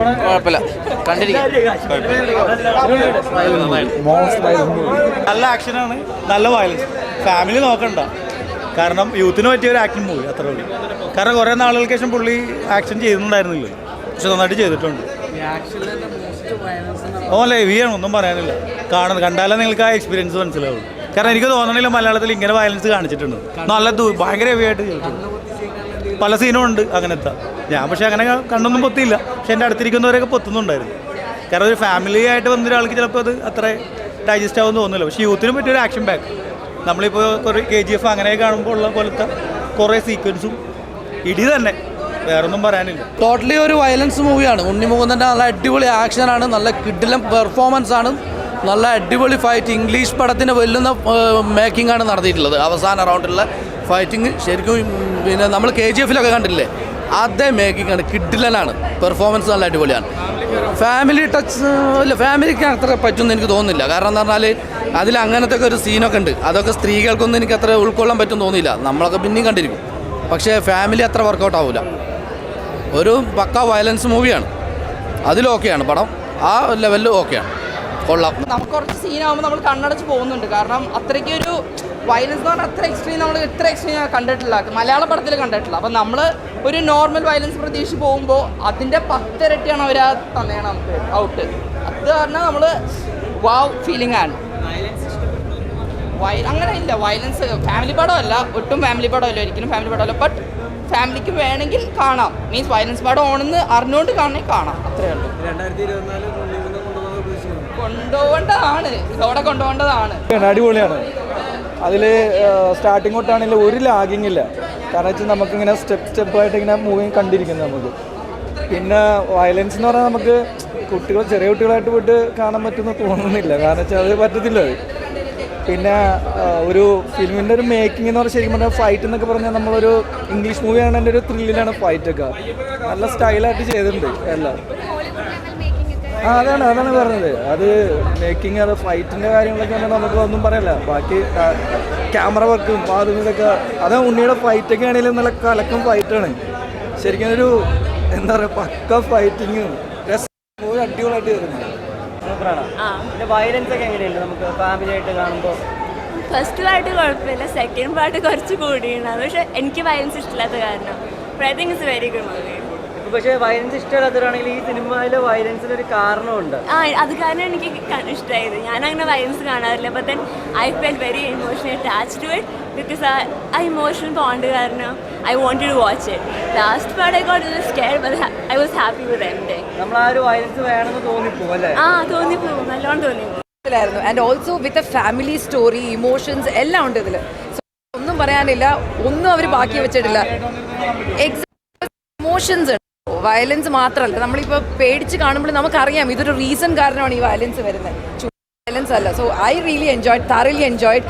കുഴപ്പമില്ല. കണ്ടിരിക്കും. നല്ല ആക്ഷനാണ്. നല്ല വയലൻസ് ഫാമിലി നോക്കണ്ട. കാരണം യൂത്തിന് പറ്റിയ ഒരു ആക്ഷൻ മൂവി അത്ര ഉള്ളൂ. കാരണം കുറേ നാളുകൾക്ക് ശേഷം പുള്ളി ആക്ഷൻ ചെയ്യുന്നുണ്ടായിരുന്നില്ലേ പക്ഷെ നന്നായിട്ട് ചെയ്തിട്ടുണ്ട്. ഓ ലൈവിയാണ് ഒന്നും പറയാനില്ല. കാണുന്നത് കണ്ടാലേ നിങ്ങൾക്ക് ആ എക്സ്പീരിയൻസ് മനസ്സിലാവുള്ളൂ. കാരണം എനിക്ക് തോന്നണില്ല മലയാളത്തിൽ ഇങ്ങനെ വയലൻസ് കാണിച്ചിട്ടുണ്ട്. നല്ല ഭയങ്കര ഹെവി ആയിട്ട് ചെയ്തിട്ടുണ്ട്. പല സീനും ഉണ്ട് അങ്ങനത്തെ. ഞാൻ പക്ഷെ അങ്ങനെ കണ്ണൊന്നും പൊത്തിയില്ല. പക്ഷെ എന്റെ അടുത്തിരിക്കുന്നവരൊക്കെ പൊത്തുന്നുണ്ടായിരുന്നു. കാരണം ഒരു ഫാമിലി ആയിട്ട് വന്ന ഒരാൾക്ക് ചിലപ്പോൾ അത് അത്ര ഡൈജസ്റ്റ് ആവുമെന്ന് തോന്നില്ല പക്ഷേ യൂത്തിനും പറ്റിയൊരു ആക്ഷൻ ബാക്ക് നമ്മളിപ്പോൾ കുറേ കെ ജി എഫ് അങ്ങനെ കാണുമ്പോൾ ഉള്ള പോലത്തെ കുറേ സീക്വൻസും ഇടി തന്നെ. വേറൊന്നും പറയാനില്ല. ടോട്ടലി ഒരു വയലൻസ് മൂവിയാണ് ഉണ്ണിമുകുന്ദന്റെ നല്ല അടിപൊളി ആക്ഷനാണ് നല്ല കിഡിലം പെർഫോമൻസ് ആണ്. നല്ല അടിപൊളി ഫൈറ്റ് ഇംഗ്ലീഷ് പടത്തിന് വെല്ലുന്ന മേക്കിംഗ് ആണ് നടത്തിയിട്ടുള്ളത്. അവസാന റൗണ്ടിലുള്ള ഫൈറ്റിംഗ് ശരിക്കും പിന്നെ നമ്മൾ കെ ജി എഫിലൊക്കെ കണ്ടില്ലേ അതേ മേക്കിംഗ് ആണ് കിഡിലനാണ്. പെർഫോമൻസ് നല്ല അടിപൊളിയാണ്. ഫാമിലി ടച്ച് ഇല്ല ഫാമിലിക്ക് അത്ര പറ്റുമെന്ന് എനിക്ക് തോന്നുന്നില്ല. കാരണം എന്ന് പറഞ്ഞാൽ അതിൽ അങ്ങനത്തെ ഒക്കെ ഒരു സീനൊക്കെ ഉണ്ട്. അതൊക്കെ സ്ത്രീകൾക്കൊന്നും എനിക്ക് അത്ര ഉൾക്കൊള്ളാൻ പറ്റും തോന്നിയില്ല. നമ്മളൊക്കെ പിന്നെയും കണ്ടിരിക്കും. പക്ഷേ ഫാമിലി അത്ര വർക്കൗട്ട് ആവില്ല ഒരു പക്ക വയലൻസ് മൂവിയാണ് അതിലൊക്കെയാണ് പടം. ആ ലെവലിൽ ഓക്കെയാണ് കൊള്ളാം. നമുക്ക് കുറച്ച് സീനാകുമ്പോൾ നമ്മൾ കണ്ണടച്ച് പോകുന്നുണ്ട്. കാരണം അത്രയ്ക്ക് ഒരു വയലൻസ് എന്ന് പറഞ്ഞാൽ അത്ര എക്സ്ട്രീം നമ്മൾ ഇത്ര എക്സ്ട്രീം കണ്ടിട്ടില്ല. മലയാള പടത്തിൽ കണ്ടിട്ടില്ല. അപ്പം നമ്മൾ ഒരു നോർമൽ വയലൻസ് പ്രതീക്ഷിച്ച് പോകുമ്പോൾ അതിന്റെ പത്തിരട്ടിയാണ് അവർ ആ തന്നെയാണ് നമുക്ക് ഔട്ട് അത് പറഞ്ഞാൽ നമ്മൾ വാവ് ഫീലിംഗ് ആണ്. വയ അങ്ങനെ ഇല്ല. വയലൻസ് ഫാമിലി പടമല്ല. ഒട്ടും ഫാമിലി പടമല്ല. ഒരിക്കലും ഫാമിലി പടമല്ല. ബട്ട് ഫാമിലിക്ക് വേണമെങ്കിൽ കാണാം. മീൻസ് വയലൻസ് പടം ഓണെന്ന് അറിഞ്ഞുകൊണ്ട് കാണണേ കാണാം. അത്രേ ഉള്ളൂ. കൊണ്ടുപോകേണ്ടതാണ്. ഇതോടെ കൊണ്ടുപോകേണ്ടതാണ്. അടിപൊളിയാണ്. അതിൽ സ്റ്റാർട്ടിങ് തൊട്ടാണെങ്കിൽ ഒരു ലാഗിങ് ഇല്ല. കാരണം വെച്ചാൽ നമുക്കിങ്ങനെ സ്റ്റെപ്പ് സ്റ്റെപ്പായിട്ട് ഇങ്ങനെ മൂവിങ് കണ്ടിരിക്കുന്നത് നമുക്ക്. പിന്നെ വയലൻസ് എന്ന് പറഞ്ഞാൽ നമുക്ക് കുട്ടികൾ ചെറിയ കുട്ടികളായിട്ട് പോയിട്ട് കാണാൻ പറ്റുമെന്ന് തോന്നുന്നില്ല. കാരണം വെച്ചാൽ അത് പറ്റത്തില്ല അത്. പിന്നെ ഒരു ഫിലിമിന്റെ ഒരു മേക്കിംഗ് എന്ന് പറഞ്ഞാൽ ശരിക്കും പറഞ്ഞാൽ ഫൈറ്റ് എന്നൊക്കെ പറഞ്ഞാൽ നമ്മളൊരു ഇംഗ്ലീഷ് മൂവിയാണ് എന്റെ ഒരു ത്രില്ലിലാണ് ഫൈറ്റൊക്കെ നല്ല സ്റ്റൈലായിട്ട് ചെയ്തിട്ടുണ്ട് എല്ലാം. ആ അതാണ് അതാണ് പറഞ്ഞത്. അത് മേക്കിംഗ് അത് ഫൈറ്റിന്റെ കാര്യങ്ങളൊക്കെ തന്നെ നമുക്ക് ഒന്നും പറയല്ല. ബാക്കി ക്യാമറ വർക്കും അതും ഇതൊക്കെ അത് ഉണ്ണിയുടെ ഫൈറ്റൊക്കെ ആണെങ്കിലും നല്ല കലക്കം ഫൈറ്റാണ് ശരിക്കും ഒരു എന്താ പറയുക പക്ക ഫൈറ്റിങ്ങും അടിപൊളിയായിട്ട് വരുന്നത് വയലൻസ് ഒക്കെ എങ്ങനെയുണ്ട്? നമുക്ക് ഫാമിലി ആയിട്ട് കാണുമ്പോൾ ഫസ്റ്റ് പാർട്ട് കുഴപ്പമില്ല. സെക്കൻഡ് പാർട്ട് കുറച്ച് കൂടിയാണ് പക്ഷെ എനിക്ക് വയലൻസ് ഇഷ്ടമില്ലാത്ത കാരണം. I think it's very good movie പക്ഷേ വയലൻസ് ഇഷ്ടമില്ലാത്തവരാണെങ്കിൽ ഈ സിനിമയിലെ വയലൻസിന് ഒരു കാരണമുണ്ട്. ആ അത് കാരണം എനിക്ക് ഇഷ്ടമായത് ഞാൻ അങ്ങനെ വയലൻസ് കാണാറില്ല. But then I felt very emotionally attach to it because ആ ഇമോഷണൽ ബോണ്ട് കാരണം I want to watch it last part I got scare I was happy with എന്റെ നമ്മൾ ആ ഒരു വയലൻസ് വേണമെന്ന് തോന്നിപ്പോ അല്ലേ? ആ തോന്നിപ്പോകും നല്ലോണം തോന്നിപ്പോകും ായിരുന്നു and also with a family story emotions എല്ലാം ഉണ്ട് ഇതിൽ ഒന്നും പറയാനില്ല. ഒന്നും അവർ ബാക്കി വെച്ചിട്ടില്ല. ഇമോഷൻസ് ഉണ്ട് വയലൻസ് മാത്രമല്ല നമ്മളിപ്പോൾ പേടിച്ച് കാണുമ്പോൾ നമുക്കറിയാം ഇതൊരു റീസൺ കാരണമാണ് ഈ വയലൻസ് വരുന്നത്. വയലൻസ് അല്ല. So I really enjoyed thoroughly enjoyed